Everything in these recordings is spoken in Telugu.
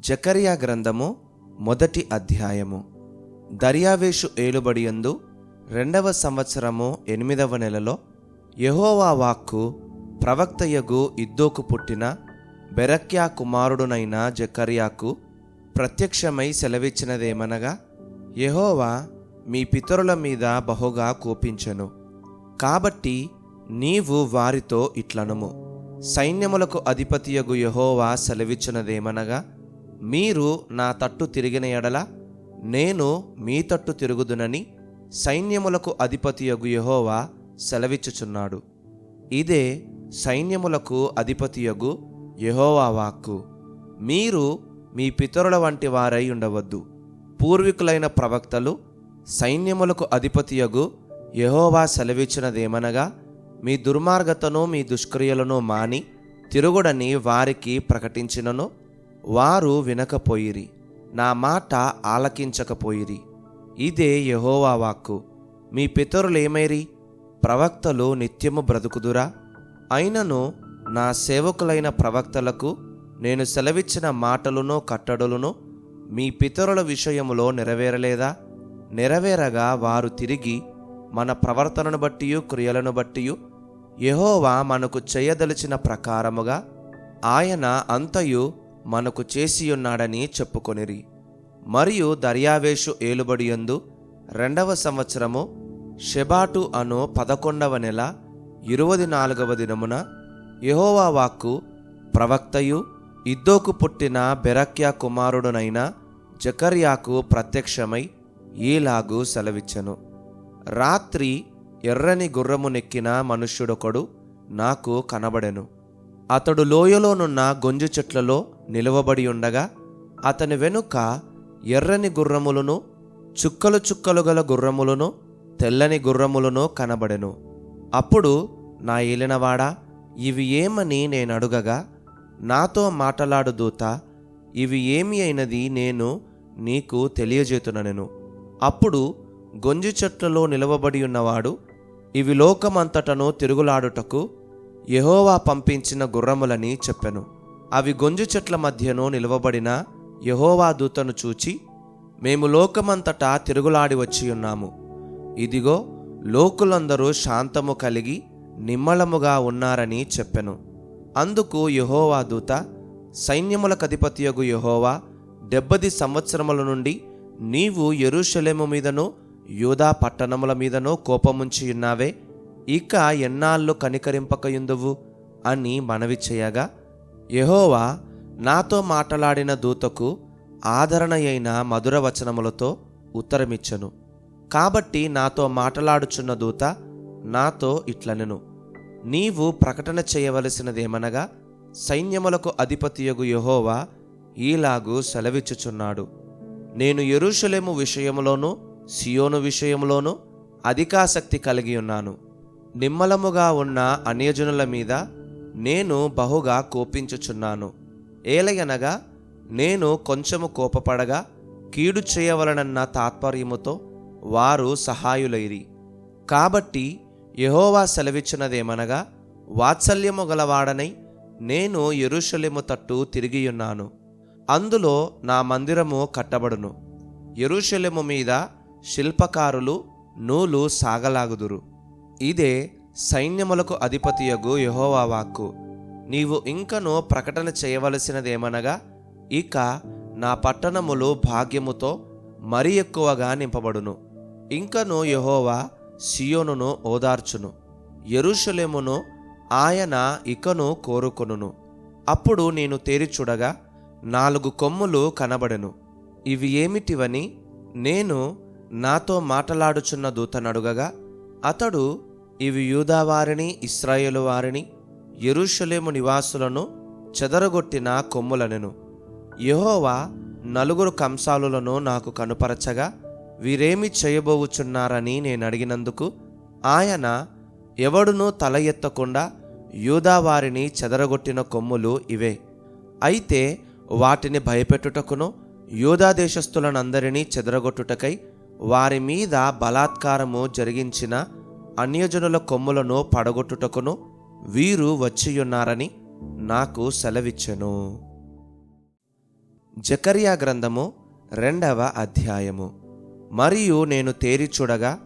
జకరియా గ్రంథము మొదటి అధ్యాయము. దర్యావేషు ఏలుబడియందు రెండవ సంవత్సరము ఎనిమిదవ నెలలో యహోవా వాక్కు ప్రవక్తయగు ఇద్దోకు పుట్టిన బెరక్యా కుమారుడునైన జకర్యాకు ప్రత్యక్షమై సెలవిచ్చినదేమనగా యహోవా మీ పితరుల మీద బహుగా కోపించను. కాబట్టి నీవు వారితో ఇట్లనుము. సైన్యములకు అధిపతియగు యహోవా సెలవిచ్చినదేమనగా మీరు నా తట్టు తిరిగిన ఎడల నేను మీ తట్టు తిరుగుదునని సైన్యములకు అధిపతియగు యహోవా సెలవిచ్చుచున్నాడు. ఇదే సైన్యములకు అధిపతియగు యహోవా వాక్కు. మీరు మీ పితరుల వంటి వారై ఉండవద్దు. పూర్వీకులైన ప్రవక్తలు సైన్యములకు అధిపతియగు యహోవా సెలవిచ్చినదేమనగా మీ దుర్మార్గతను మీ దుష్క్రియలను మాని తిరుగుడని వారికి ప్రకటించినను వారు వినకపోయిరి. నా మాట ఆలకించకపోయిరి. ఇదే యహోవా వాక్కు. మీ పితరులేమైరి ప్రవక్తలు నిత్యము బ్రతుకుదురా? అయినను నా సేవకులైన ప్రవక్తలకు నేను సెలవిచ్చిన మాటలను కట్టడులను మీ పితరుల విషయములో నెరవేరలేదా? నెరవేరగా వారు తిరిగి మన ప్రవర్తనను బట్టి క్రియలను బట్టియు యహోవా మనకు చేయదలిచిన ప్రకారముగా ఆయన అంతయు మనకు చేసియున్నాడని చెప్పుకొనిరి. మరియు దర్యావేషు ఏలుబడియందు రెండవ సంవత్సరము షెబాటు అను పదకొండవ నెల ఇరువది నాలుగవ దినమున యెహోవా వాక్కు ప్రవక్తయు ఇద్దోకు పుట్టిన బెరక్యా కుమారుడునైన జకర్యాకు ప్రత్యక్షమై ఈలాగు సెలవిచ్చెను. రాత్రి ఎర్రని గుర్రమునెక్కిన మనుష్యుడొకడు నాకు కనబడెను. అతడు లోయలోనున్న గొంజు చెట్లలో నిలువబడి ఉండగా అతని వెనుక ఎర్రని గుర్రములను చుక్కలు చుక్కలు గల గుర్రములను తెల్లని గుర్రములను కనబడెను. అప్పుడు నా ఏలినవాడా ఇవి ఏమని నేను అడుగగా నాతో మాటలాడు దూత ఇవి ఏమి అయినది నేను నీకు తెలియజేతుననెను. అప్పుడు గొంజి చెట్లలో నిలవబడి ఉన్నవాడు ఇవి లోకమంతటను తిరుగులాడుటకు యహోవా పంపించిన గుర్రములని చెప్పెను. అవి గొంజు చెట్ల మధ్యను నిలవబడిన యహోవా దూతను చూచి మేము లోకమంతటా తిరుగులాడి వచ్చి ఉన్నాము. ఇదిగో లోకులందరూ శాంతము కలిగి నిమ్మళముగా ఉన్నారని చెప్పెను. అందుకు యహోవా దూత సైన్యముల కధిపతియగు యహోవా డెబ్బది సంవత్సరముల నుండి నీవు ఎరుషలేము మీదను యూదా పట్టణముల మీదను కోపముంచి ఉన్నావే. ఇక ఎన్నాళ్ళు కనికరింపకయుందువు? అని మనవి చేయగా యహోవా నాతో మాట్లాడిన దూతకు ఆదరణ అయిన మధుర వచనములతో ఉత్తరమిచ్చను. కాబట్టి నాతో మాట్లాడుచున్న దూత నాతో ఇట్లనెను. నీవు ప్రకటన చేయవలసినదేమనగా సైన్యములకు అధిపతియగు యెహోవా ఈలాగు సెలవిచ్చుచున్నాడు. నేను ఎరుషలేము విషయంలోనూ సియోను విషయంలోనూ అధికాసక్తి కలిగి ఉన్నాను. నిమ్మలముగా ఉన్న అన్యజనుల మీద నేను బహుగా కోపించుచున్నాను. ఏలయనగా నేను కొంచెము కోపపడగా కీడు చేయవలనన్న తాత్పర్యముతో వారు సహాయులైరి. కాబట్టి యహోవా సెలవిచ్చినదేమనగా వాత్సల్యము గలవాడనై నేను ఎరుషలేము తట్టు తిరిగియున్నాను. అందులో నా మందిరము కట్టబడును. ఎరుషలేము మీద శిల్పకారులు నూలు సాగలాగుదురు. ఇదే సైన్యములకు అధిపతియగు యెహోవా వాక్కు. నీవు ఇంకను ప్రకటన చేయవలసినదేమనగా ఇక నా పట్టణములు భాగ్యముతో మరి ఎక్కువగా నింపబడును. ఇంకను యహోవా సియోనును ఓదార్చును. ఎరుషలేమును ఆయన ఇకను కోరుకొనును. అప్పుడు నేను తేరిచుడగా నాలుగు కొమ్ములు కనబడెను. ఇవి ఏమిటివని నేను నాతో మాటలాడుచున్న దూతనడుగగా అతడు ఇవి యూదావారిని ఇస్రాయేలు వారిని ఎరుషలేము నివాసులను చెదరగొట్టిన కొమ్ములనెను. యహోవా నలుగురు కంసాలులను నాకు కనుపరచగా వీరేమి చేయబోవుచున్నారని నేను అడిగినందుకు ఆయన ఎవడునూ తల ఎత్తకుండా యూదావారిని చెదరగొట్టిన కొమ్ములు ఇవే. అయితే వాటిని భయపెట్టుటకును యూదా దేశస్థులనందరినీ చెదరగొట్టుటకై వారి మీద బలాత్కారము జరిగించిన అన్యజనుల కొమ్ములను పడగొట్టుటకును వీరు వచ్చియున్నారని నాకు సెలవిచ్చెను. జకర్యా గ్రంథము రెండవ అధ్యాయము. మరియు నేను తేరి చూడగా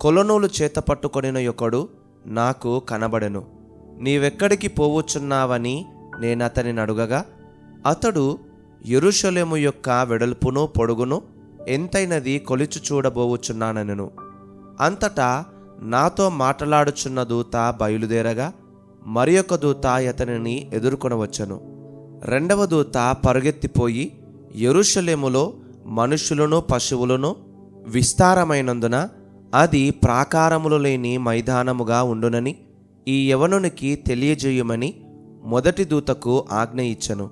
కొలనూలు చేత పట్టుకొనిన ఒకడు నాకు కనబడెను. నీవెక్కడికి పోవచ్చున్నావని అతనిని అడుగగా అతడు ఎరుషలేము యొక్క వెడల్పును పొడుగును ఎంతైనది కొలిచి చూడబోవచ్చున్నానను అంతటా నాతో మాట్లాడుచున్న దూత బయలుదేరగా మరి ఒక దూత అతనిని ఎదుర్కొనవచ్చును. రెండవ దూత పరుగెత్తిపోయి ఎరుషలేములో మనుషులను పశువులను విస్తారమైనందున అది ప్రాకారములు లేని మైదానముగా ఉండునని ఈ యవనునికి తెలియజేయమని మొదటి దూతకు ఆజ్ఞ ఇచ్చను.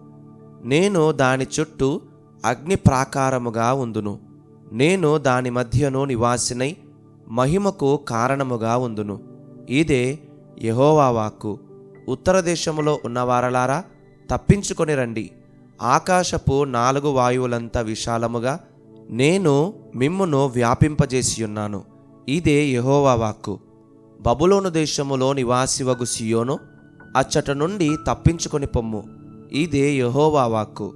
నేను దాని చుట్టూ అగ్ని ప్రాకారముగా ఉందును. నేను దాని మధ్యను నివాసినై మహిమకు కారణముగా ఉందును. ఇదే యహోవా వాక్కు. ఉత్తర దేశములో ఉన్నవారలారా తప్పించుకొని రండి. ఆకాశపు నాలుగు వాయువులంత విశాలముగా నేను మిమ్మును వ్యాపింపజేసియున్నాను. ఇదే యహోవా వాక్కు. బబులోను దేశములో నివాసివగు సియోను అచ్చట నుండి తప్పించుకొని పొమ్ము. ఇదే యహోవా వాక్కు.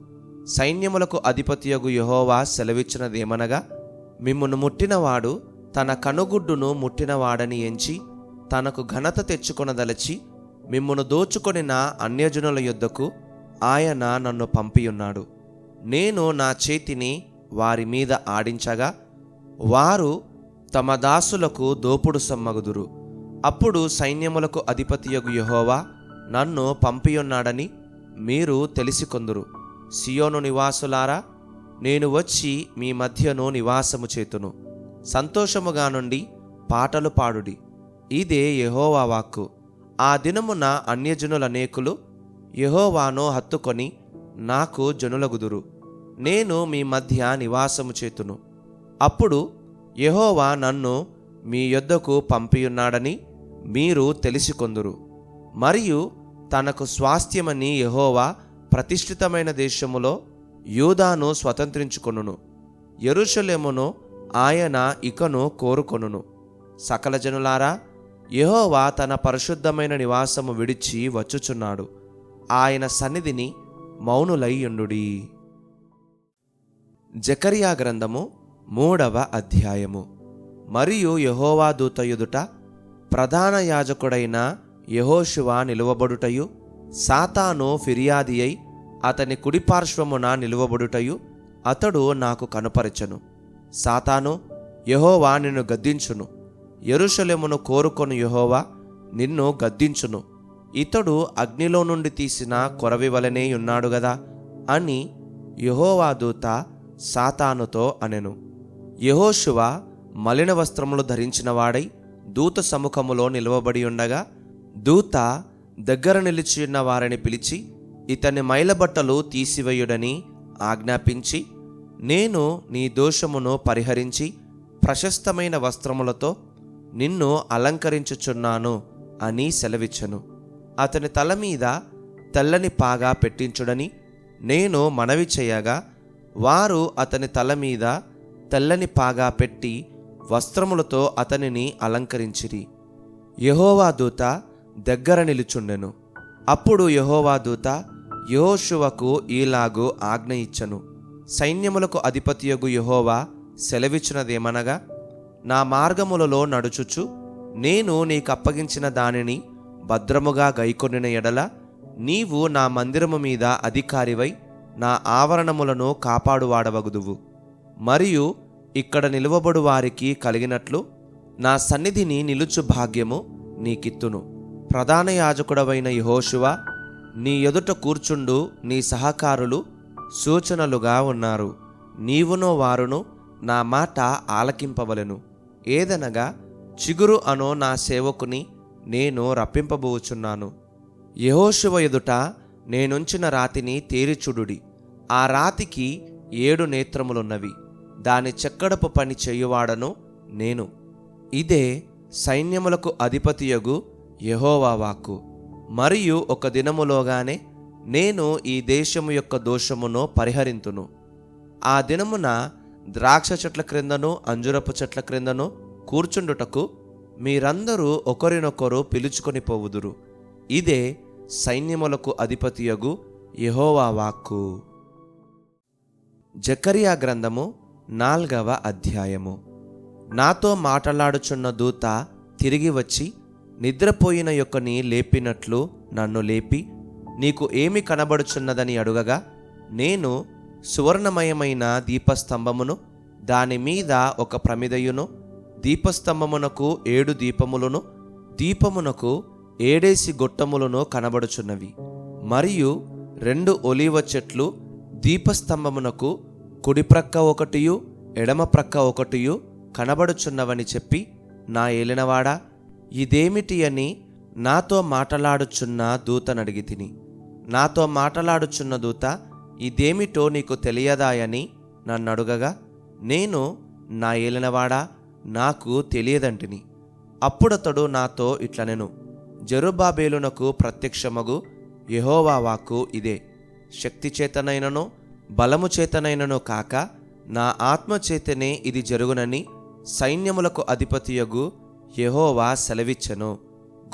సైన్యములకు అధిపతియగు యహోవా సెలవిచ్చినదేమనగా మిమ్మును ముట్టినవాడు తన కనుగుడ్డును ముట్టినవాడని ఎంచి తనకు ఘనత తెచ్చుకొనదలచి మిమ్మును దోచుకొనిన అన్యజనుల యొద్దకు ఆయన నన్ను పంపియున్నాడు. నేను నా చేతిని వారి మీద ఆడించగా వారు తమ దాసులకు దోపుడు సమ్మగుదురు. అప్పుడు సైన్యములకు అధిపతియగు యహోవా నన్ను పంపియున్నాడని మీరు తెలిసికొందురు. సియోను నివాసులారా నేను వచ్చి మీ మధ్యను నివాసము చేతును. సంతోషముగా నుండి పాటలు పాడుడి. ఇదే యహోవా వాక్కు. ఆ దినమున అన్యజనులనేకులు యహోవాను హత్తుకొని నాకు జనులగుదురు. నేను మీ మధ్య నివాసము చేతును. అప్పుడు యహోవా నన్ను మీ యొద్దకు పంపియున్నాడని మీరు తెలిసికొందురు. మరియు తనకు స్వాస్థ్యమని యహోవా ప్రతిష్ఠితమైన దేశములో యూదాను స్వతంత్రించుకొనును. ఎరుషలేమును ఆయన ఇకను కోరుకొనును. సకల జనులారా యహోవా తన పరిశుద్ధమైన నివాసము విడిచి వచ్చుచున్నాడు. ఆయన సన్నిధిని మౌనులయ్యుండుడి. జకరియా గ్రంథము మూడవ అధ్యాయము. మరియు యహోవా దూత ఎదుట ప్రధాన యాజకుడైన యెహోషువ నిలువబడుటయు సాతాను ఫిర్యాది అయి అతని కుడిపార్శ్వమున నిలువబడుటయు అతడు నాకు కనుపరచను. సాతాను యెహోవా నిన్ను గద్దించును. ఎరుషలేమును కోరుకొను యహోవా నిన్ను గద్దించును. ఇతడు అగ్నిలో నుండి తీసిన కొరవి వలనే ఉన్నాడు గదా అని యహోవా దూత సాతానుతో అనెను. యహోశువ మలిన వస్త్రములు ధరించినవాడై దూత సముఖములో నిలవబడి ఉండగా దూత దగ్గర నిలిచియున్న వారిని పిలిచి ఇతని మైలబట్టలు తీసివేయుడని ఆజ్ఞాపించి నేను నీ దోషమును పరిహరించి ప్రశస్తమైన వస్త్రములతో నిన్ను అలంకరించుచున్నాను అని సెలవిచ్చను. అతని తల మీద తెల్లని పాగా పెట్టించుడని నేను మనవి చేయగా వారు అతని తల మీద తెల్లని పాగా పెట్టి వస్త్రములతో అతనిని అలంకరించిరి. యహోవా దూత దగ్గర నిలుచుండెను. అప్పుడు యహోవా దూత యెహోషువకు ఈలాగు ఆజ్ఞ ఇచ్చను. సైన్యములకు అధిపతియగు యహోవా సెలవిచ్చినదేమనగా నా మార్గములలో నడుచుచు నేను నీకు అప్పగించిన దానిని భద్రముగా గైకొనిన ఎడల నీవు నా మందిరము మీద అధికారివై నా ఆవరణములను కాపాడువాడవగుదువు. మరియు ఇక్కడ నిలువబడు వారికి కలిగినట్లు నా సన్నిధిని నిలుచు భాగ్యము నీకిత్తును. ప్రధాన యాజకుడవైన యహోశువ నీ ఎదుట కూర్చుండు నీ సహకారులు సూచనలుగా ఉన్నారు. నీవునో వారును నా మాట ఆలకింపవలెను. ఏదనగా చిగురు అనో నా సేవకుని నేను రప్పింపబోచున్నాను. యహోశివ ఎదుట నేనుంచిన రాతిని తేరిచుడుడి. ఆ రాతికి ఏడు నేత్రములున్నవి. దాని చెక్కడపు పని చేయువాడను నేను. ఇదే సైన్యములకు అధిపతియగు యహోవా వాక్కు. మరియు ఒక దినములోగానే నేను ఈ దేశము యొక్క దోషమును పరిహరింతును. ఆ దినమున ద్రాక్ష చెట్ల క్రిందను అంజురపు చెట్ల క్రిందను కూర్చుండుటకు మీరందరూ ఒకరినొకరు పిలుచుకొని పోవుదురు. ఇదే సైన్యములకు అధిపతియగు యహోవా వాక్కు. జకరియా గ్రంథము నాల్గవ అధ్యాయము. నాతో మాట్లాడుచున్న దూత తిరిగి వచ్చి నిద్రపోయిన యొక్కని లేపినట్లు నన్ను లేపి నీకు ఏమి కనబడుచున్నదని అడుగగా నేను సువర్ణమయమైన దీపస్తంభమును దాని మీద ఒక ప్రమిదయును దీపస్తంభమునకు ఏడు దీపములను దీపమునకు ఏడేసి గొట్టములను కనబడుచున్నవి. మరియు రెండు ఒలీవ చెట్లు దీపస్తంభమునకు కుడిప్రక్క ఒకటియు ఎడమ ప్రక్క ఒకటియు కనబడుచున్నవని చెప్పి నా ఏలినవాడా ఇదేమిటి అని నాతో మాటలాడుచున్న దూతనడిగి తిని నాతో మాటలాడుచున్న దూత ఇదేమిటో నీకు తెలియదాయని నన్నడుగగా నేను నా ఏలినవాడా? నాకు తెలియదంటిని. అప్పుడతడు నాతో ఇట్లనెను. జరుబాబేలునకు ప్రత్యక్షమగు యెహోవా వాక్కు ఇదే. శక్తి చేతనైనను బలము చేతనైనను కాక నా ఆత్మ చేతనే ఇది జరుగునని సైన్యములకు అధిపతియగు యహోవా సెలవిచ్చెను.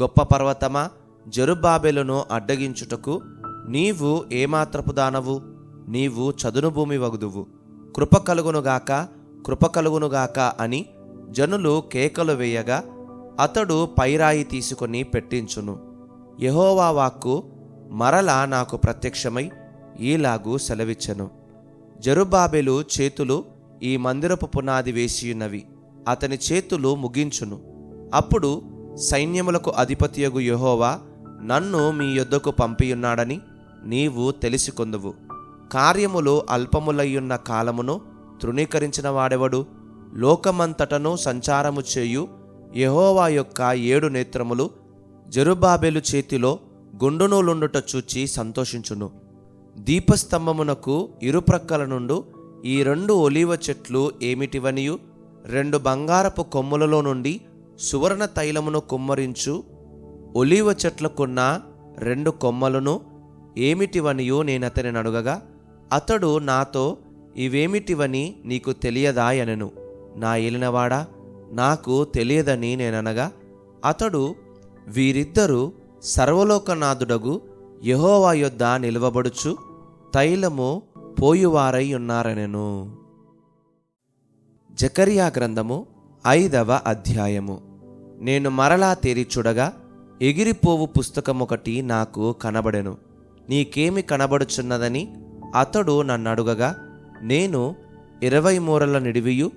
గొప్ప పర్వతమా? జరుబాబేలును అడ్డగించుటకు నీవు ఏమాత్రపు దానవు? నీవు చదును భూమి వగుదువు. కృప కలుగునుగాక కృప కలుగునుగాక అని జనులు కేకలు వేయగా అతడు పైరాయి తీసుకొని పెట్టించును. యహోవా వాక్కు మరలా నాకు ప్రత్యక్షమై ఈలాగు సెలవిచ్చెను. జరుబాబెలు చేతులు ఈ మందిరపు పునాది వేసియున్నవి. అతని చేతులు ముగించును. అప్పుడు సైన్యములకు అధిపతియగు యహోవా నన్ను మీ యొద్దకు పంపియున్నాడని నీవు తెలిసికొందువు. కార్యములు అల్పములయ్యున్న కాలమును తృణీకరించిన వాడెవడు? లోకమంతటను సంచారము చేయు యహోవా యొక్క ఏడు నేత్రములు జరుబాబెలు చేతిలో గుండునూలుండుట చూచి సంతోషించును. దీపస్తంభమునకు ఇరుప్రక్కల నుండు ఈ రెండు ఒలీవ చెట్లు ఏమిటివనియు? రెండు బంగారపు కొమ్ములలో నుండి సువర్ణ తైలమును కుమ్మరించు. ఒలీవ చెట్లకున్న రెండు కొమ్మలను ఏమిటివనియో నేనతనిని అడుగగా అతడు నాతో ఇవేమిటివని నీకు తెలియదాయనెను. నా ఏలినవాడా? నాకు తెలియదని నేననగా అతడు వీరిద్దరూ సర్వలోకనాథుడగు యహోవా యొద్ద నిలవబడుచు తైలము పోయువారై ఉన్నారనెను. జకరియా గ్రంథము ఐదవ అధ్యాయము. నేను మరలా తేరి చూడగా ఎగిరిపోవు పుస్తకమొకటి నాకు కనబడెను. నీకేమి కనబడుచున్నదని అతడు నన్నడుగగా నేను ఇరవై మూరల నిడివియు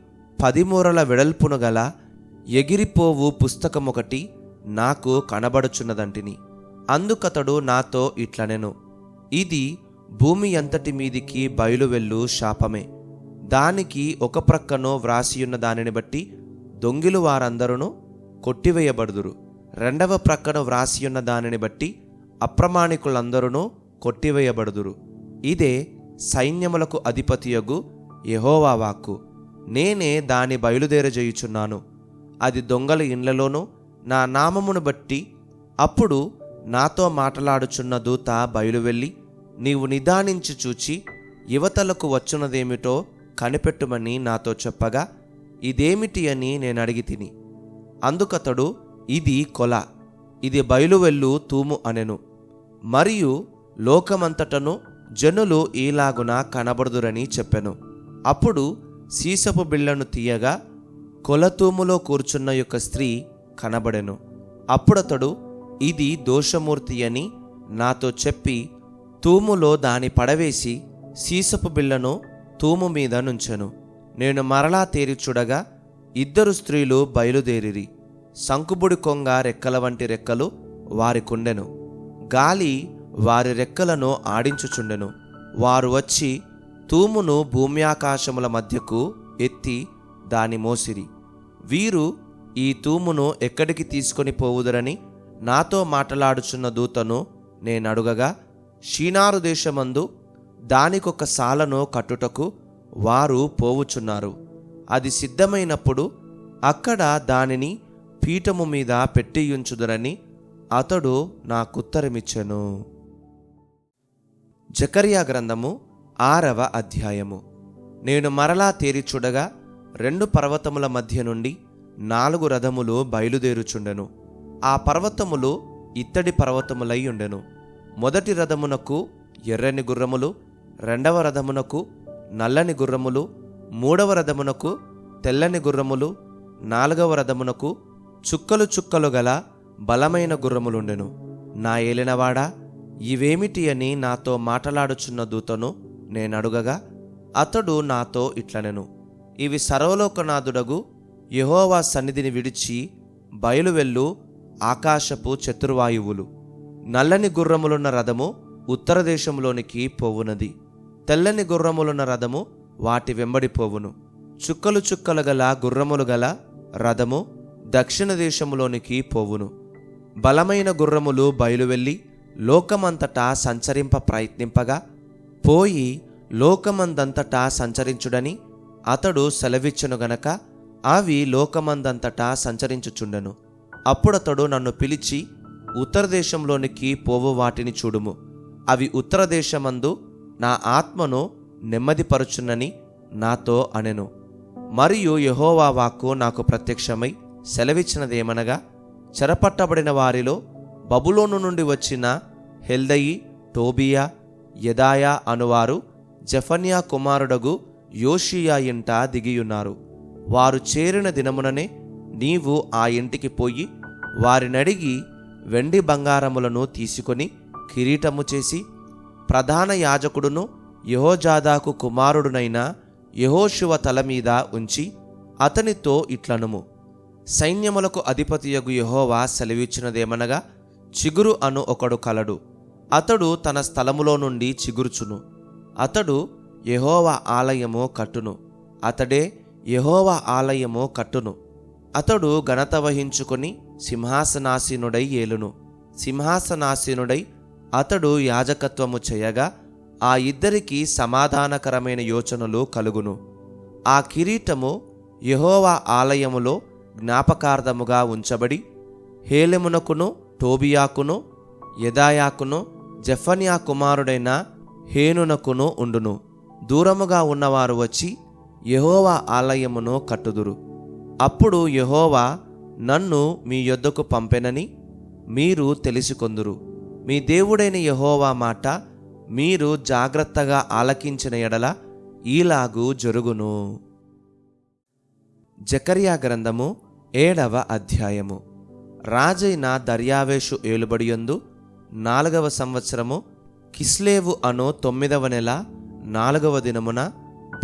పది మూరల వెడల్పును గల ఎగిరిపోవు పుస్తకమొకటి నాకు కనబడుచున్నదంటిని. అందుకతడు నాతో ఇట్లనెను ఇది భూమి అంతటి మీదికి బయలువెళ్ళు శాపమే. దానికి ఒక ప్రక్కనో వ్రాసియున్న దానిని బట్టి దొంగిలు వారందరూ కొట్టివేయబడుదురు. రెండవ ప్రక్కన వ్రాసియున్న దానిని బట్టి అప్రమాణికులందరూ కొట్టివేయబడుదురు. ఇదే సైన్యములకు అధిపతియగు యహోవా వాక్కు. నేనే దాని బయలుదేరజేయుచున్నాను. అది దొంగల ఇండ్లలోనూ నా నామమును బట్టి అప్పుడు నాతో మాటలాడుచున్న దూత బయలువెళ్ళి నీవు నిదానించి చూచి యువతలకు వచ్చున్నదేమిటో కనిపెట్టుమని నాతో చెప్పగా ఇదేమిటి అని నేను అడిగి తిని. అందుకతడు ఇది కొల. ఇది బయలువెళ్ళు తూము అనెను. మరియు లోకమంతటను జనులు ఈలాగున కనబడుదురని చెప్పెను. అప్పుడు సీసపు బిళ్ళను తీయగా కొలతూములో కూర్చున్న యొక్క స్త్రీ కనబడెను. అప్పుడతడు ఇది దోషమూర్తి అని నాతో చెప్పి తూములో దాని పడవేసి సీసపు బిళ్ళను తూము మీద నుంచెను. నేను మరలా తేరి చూడగా ఇద్దరు స్త్రీలు బయలుదేరిరి. సంకుబుడి కొంగ రెక్కల వంటి రెక్కలు వారికుండెను గాలి వారి రెక్కలను ఆడించుచుండెను. వారు వచ్చి తూమును భూమ్యాకాశముల మధ్యకు ఎత్తి దాని మోసిరి. వీరు ఈ తూమును ఎక్కడికి తీసుకొని పోవుదరని నాతో మాట్లాడుచున్న దూతను నేనడుగగా షీనారు దేశమందు దానికొక సాలను కట్టుటకు వారు పోవుచున్నారు. అది సిద్ధమైనప్పుడు అక్కడ దానిని పీఠము మీద పెట్టియుంచుదరని అతడు నాకుత్తరమిచ్చెను జకర్యా గ్రంథము ఆరవ అధ్యాయము. నేను మరలా తేరి చూడగా రెండు పర్వతముల మధ్య నుండి నాలుగు రథములు బయలుదేరుచుండెను. ఆ పర్వతములు ఇత్తడి పర్వతములై ఉండెను. మొదటి రథమునకు ఎర్రని గుర్రములు రెండవ రథమునకు నల్లని గుర్రములు మూడవ రథమునకు తెల్లని గుర్రములు నాలుగవ రథమునకు చుక్కలు చుక్కలు గల బలమైన గుర్రములుండెను. నా ఏలినవాడా ఇవేమిటి అని నాతో మాటలాడుచున్న దూతను నేనడుగగా అతడు నాతో ఇట్లనెను. ఇవి సర్వలోకనాథుడగు యెహోవా సన్నిధిని విడిచి బయలువెళ్ళు ఆకాశపు చతుర్వాయువులు. నల్లని గుర్రములున్న రథము ఉత్తర దేశంలోనికి పోవునది. తెల్లని గుర్రములున్న రథము వాటి వెంబడి పోవును. చుక్కలు చుక్కలు గల గుర్రములు గల రథము దక్షిణ దేశములోనికి పోవును. బలమైన గుర్రములు బయలువెళ్ళి లోకమంతటా సంచరింప ప్రయత్నింపగా పోయి లోకమందంతటా సంచరించుడని అతడు సెలవిచ్చును గనక అవి లోకమందంతటా సంచరించుచుండెను. అప్పుడతడు నన్ను పిలిచి ఉత్తర దేశంలోనికి పోవు వాటిని చూడుము. అవి ఉత్తర దేశమందు నా ఆత్మను నెమ్మదిపరుచునని నాతో అనెను. మరియు యహోవా వాక్కు నాకు ప్రత్యక్షమై సెలవిచ్చినదేమనగా చెరపట్టబడిన వారిలో బబులోను నుండి వచ్చిన హెల్దయి టోబియా యదాయా అనువారు జఫన్యా కుమారుడగు యోషియా ఇంట దిగియున్నారు. వారు చేరిన దినముననే నీవు ఆ ఇంటికి పోయి వారినడిగి వెండి బంగారములను తీసుకొని కిరీటము చేసి ప్రధాన యాజకుడును యహోజాదాకు కుమారుడునైన యహోశివ తల మీద ఉంచి అతనితో ఇట్లనుము. సైన్యములకు అధిపతియగు యహోవా సెలవిచ్చినదేమనగా చిగురు అను ఒకడు కలడు. అతడు తన స్థలములో నుండి చిగురుచును. అతడు యహోవా ఆలయము కట్టును. అతడే యహోవా ఆలయము కట్టును. అతడు ఘనత వహించుకొని సింహాసనాసీనుడై ఏలును. సింహాసనాసీనుడై అతడు యాజకత్వము చేయగా ఆ ఇద్దరికి సమాధానకరమైన యోచనలు కలుగును. ఆ కిరీటము యహోవా ఆలయములో జ్ఞాపకార్థముగా ఉంచబడి హేలెమునకును టోబియాకును యదాయాకును జఫన్యా కుమారుడైన హేనునకును ఉండును. దూరముగా ఉన్నవారు వచ్చి యహోవా ఆలయమును కట్టుదురు. అప్పుడు యహోవా నన్ను మీ యొద్దకు పంపెనని మీరు తెలుసుకొందురు. మీ దేవుడైన యహోవా మాట మీరు జాగ్రత్తగా ఆలకించిన ఎడల ఈలాగు జరుగును. జకర్యా గ్రంథము ఏడవ అధ్యాయము. రాజైన దర్యావేషు ఏలుబడియందు నాలుగవ సంవత్సరము కిస్లేవు అనో తొమ్మిదవ నెల నాలుగవ దినమున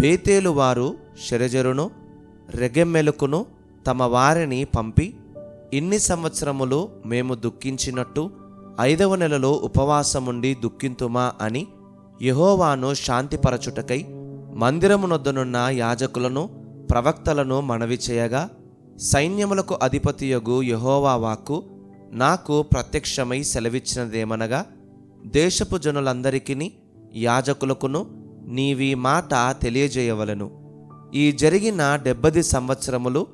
బేతేలు వారు షెరజరును రెగెమ్మెలుకును తమ వారిని పంపి ఇన్ని సంవత్సరములు మేము దుఃఖించినట్టు ఐదవ నెలలో ఉపవాసముండి దుఃఖింతుమా అని యహోవాను శాంతిపరచుటకై మందిరమునొద్దనున్న యాజకులను ప్రవక్తలను మనవి చేయగా సైన్యములకు అధిపతియగు యెహోవా వాక్కు నాకు ప్రత్యక్షమై సెలవిచ్చినదేమనగా దేశపు జనులందరికీ యాజకులకును నీవి మాట తెలియజేయవలను. ఈ జరిగిన డెబ్బది సంవత్సరములు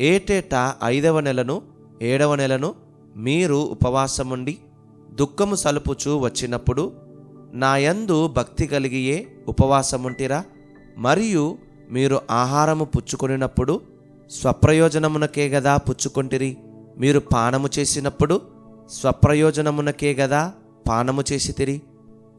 ఏటేటా ఐదవ నెలను ఏడవ నెలను మీరు ఉపవాసముండి దుఃఖము సలుపుచూ వచ్చినప్పుడు నాయందు భక్తి కలిగియే ఉపవాసముంటిరా మరియు మీరు ఆహారము పుచ్చుకొనినప్పుడు స్వప్రయోజనమునకే గదా పుచ్చుకొంటిరి. మీరు పానము చేసినప్పుడు స్వప్రయోజనమునకే గదా పానము చేసితిరి.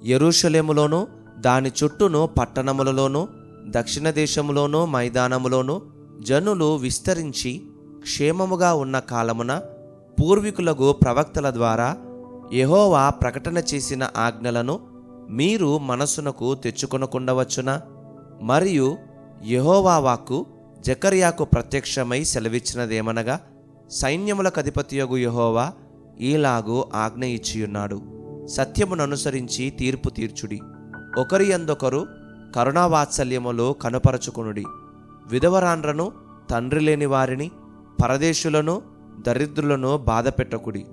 యెరూషలేములోను దాని చుట్టూను పట్టణములలోను దక్షిణ దేశములోను మైదానములోను జనులు విస్తరించి క్షేమముగా ఉన్న కాలమున పూర్వీకులకు ప్రవక్తల ద్వారా యహోవా ప్రకటన చేసిన ఆజ్ఞలను మీరు మనసునకు తెచ్చుకొనకుండవచ్చునా? మరియు యహోవా వాక్కు జకర్యాకు ప్రత్యక్షమై సెలవిచ్చినదేమనగా సైన్యములకు అధిపతియగు యహోవా ఈలాగు ఆజ్ఞ ఇచ్చియున్నాడు. సత్యమును అనుసరించి తీర్పు తీర్చుడి. ఒకరి అందొకరు కరుణావాత్సల్యములో కనుపరచుకునుడి. విధవరాన్రను తండ్రి లేని వారిని పరదేశులను దరిద్రులను బాధపెట్టకుడి.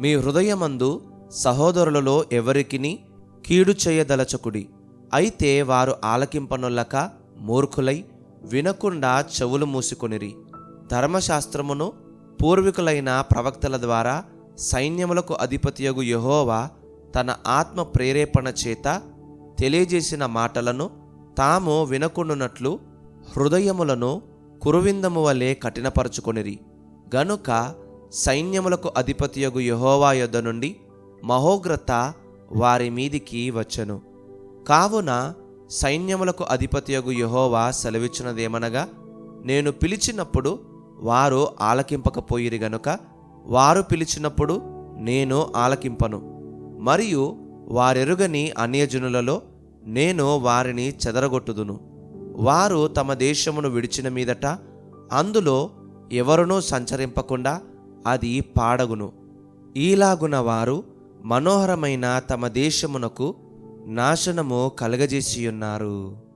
మీ హృదయమందు సహోదరులలో ఎవరికిని కీడు చేయదలచకుడి. అయితే వారు ఆలకింపనొల్లక మూర్ఖులై వినకుండా చెవులు మూసుకొనిరి. ధర్మశాస్త్రమును పూర్వీకులైన ప్రవక్తల ద్వారా సైన్యములకు అధిపతియగు యహోవా తన ఆత్మ ప్రేరేపణ చేత తెలియజేసిన మాటలను తాము వినకుండునట్లు హృదయములను కురువిందము వలె కఠినపరుచుకొనిరి. గనుక సైన్యములకు అధిపతియగు యహోవా యొద్ద నుండి మహోగ్రత వారి మీదికి వచ్చెను. కావున సైన్యములకు అధిపతియగు యహోవా సెలవిచ్చినదేమనగా నేను పిలిచినప్పుడు వారు ఆలకింపకపోయిరి గనుక వారు పిలిచినప్పుడు నేను ఆలకింపను. మరియు వారెరుగని అన్యజనులలో నేను వారిని చెదరగొట్టుదును. వారు తమ దేశమును విడిచిన మీదట అందులో ఎవరునూ సంచరింపకుండా అది పాడగును. ఈలాగున వారు మనోహరమైన తమ దేశమునకు నాశనము కలగజేసియున్నారు.